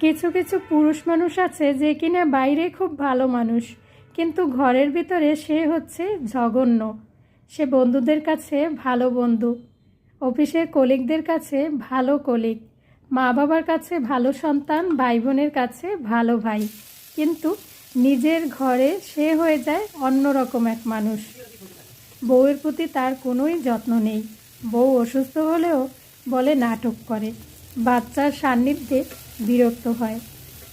কিছু কিছু পুরুষ মানুষ আছে যে কিনা বাইরে খুব ভালো মানুষ, কিন্তু ঘরের ভিতরে সে হচ্ছে জঘন্য। সে বন্ধুদের কাছে ভালো বন্ধু, অফিসের কলিগদের কাছে ভালো কলিগ মা বাবার কাছে ভালো সন্তান ভাই বোনের কাছে ভালো ভাই। কিন্তু নিজের ঘরে সে হয়ে যায় অন্যরকম এক মানুষ। বউয়ের প্রতি তার কোনোই যত্ন নেই। বউ অসুস্থ হলেও বলে নাটক করে। বাচ্চার সান্নিধ্যে বিরক্ত হয়।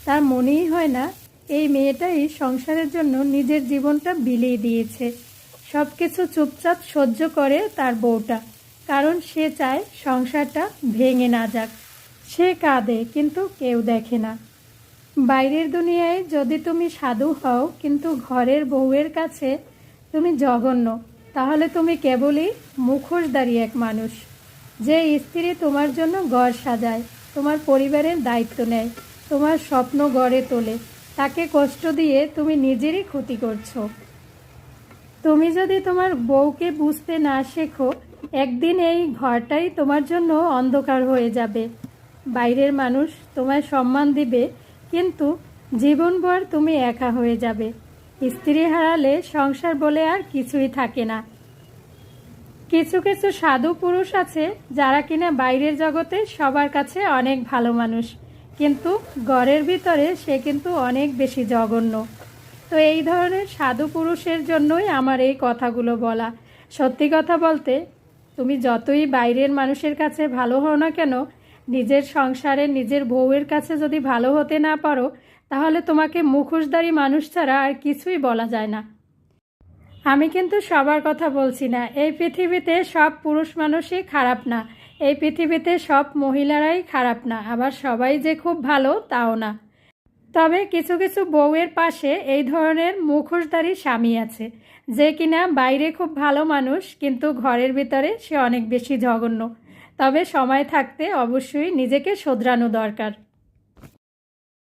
তার মনেই হয় না, এই মেয়েটাই সংসারের জন্য নিজের জীবনটা বিলিয়ে দিয়েছে। সব কিছু চুপচাপ সহ্য করে তার বউটা, কারণ সে চায় সংসারটা ভেঙে না যাক। সে কাঁদে, কিন্তু কেউ দেখে না। বাইরের দুনিয়ায় যদি তুমি সাধু হও, কিন্তু ঘরের বউয়ের কাছে তুমি জঘন্য, তাহলে তুমি কেবলই মুখোশধারী এক মানুষ, যে স্ত্রী তোমার জন্য ঘর সাজায়। তোমার পরিবারের দায়িত্ব নেয়, তোমার স্বপ্ন গড়ে তোলে। তাকে কষ্ট দিয়ে তুমি নিজেরই ক্ষতি করছ। তুমি যদি তোমার বউকে বুঝতে না শেখো, একদিন এই ঘরটাই তোমার জন্য অন্ধকার হয়ে যাবে। বাইরের মানুষ তোমায় সম্মান দিবে, কিন্তু জীবনভর তুমি একা হয়ে যাবে। স্ত্রী হারালে সংসার বলে আর কিছুই থাকে না। কিছু কিছু সাধু পুরুষ আছে যারা কিনা বাইরের জগতে সবার কাছে অনেক ভালো মানুষ। কিন্তু ঘরের ভিতরে সে কিন্তু অনেক বেশি জঘন্য। তো এই ধরনের সাধু পুরুষের জন্যই আমার এই কথাগুলো বলা। সত্যি কথা বলতে, তুমি যতই বাইরের মানুষের কাছে ভালো হও না কেন, নিজের সংসারে নিজের বউয়ের কাছে যদি ভালো হতে না পারো, তাহলে তোমাকে মুখোশধারী মানুষ ছাড়া আর কিছুই বলা যায় না। আমি কিন্তু সবার কথা বলছি না। এই পৃথিবীতে সব পুরুষ মানুষই খারাপ না। এই পৃথিবীতে সব মহিলারাই খারাপ না। আবার সবাই যে খুব ভালো, তাও না। তবে কিছু কিছু বউয়ের পাশে এই ধরনের মুখোশধারী স্বামী আছে। যে কিনা বাইরে খুব ভালো মানুষ, কিন্তু ঘরের ভিতরে সে অনেক বেশি জঘন্য। তবে সময় থাকতে অবশ্যই নিজেকে শোধরানো দরকার।